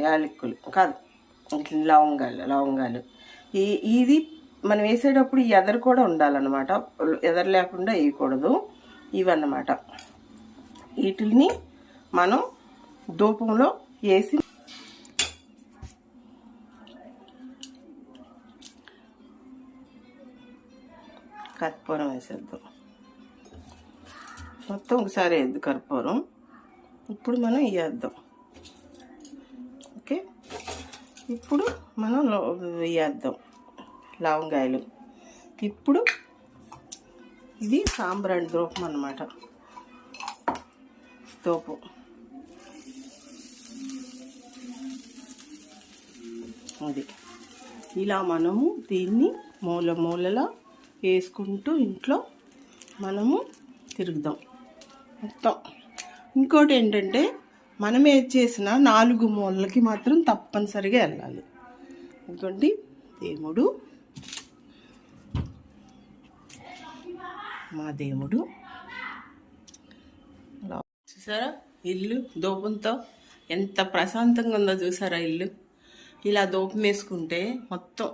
యాలకులు కాదు లవంగాలు లవంగాలు. ఈ ఇది మనం వేసేటప్పుడు ఈ ఎదరు కూడా ఉండాలన్నమాట. ఎదరు లేకుండా వేయకూడదు. ఇవన్నమాట. వీటిని మనం ధూపంలో వేసి కర్పూరం వేసేద్దాం. మొత్తం ఒకసారి వేద్దు కర్పూరం. ఇప్పుడు మనం వేద్దాం. ఇప్పుడు మనం వేయేద్దాం లవంగాయలు. ఇప్పుడు ఇది సాంబ్రాణి ద్రోపం అన్నమాట. తోపు. అది. ఇలా మనము దీన్ని మూల మూలలా వేసుకుంటూ ఇంట్లో మనము తిరుగుదాం. మొత్తం. ఇంకోటి ఏంటంటే మనం ఏది చేసినా నాలుగు మూలలకి మాత్రం తప్పనిసరిగా వెళ్ళాలి. ఎందుకంటే దేవుడు. మా దేవుడు. చూసారా? ఇల్లు దూపంతో ఎంత ప్రశాంతంగా ఉందో చూసారా ఇల్లు? ఇలా దూపం వేసుకుంటే మొత్తం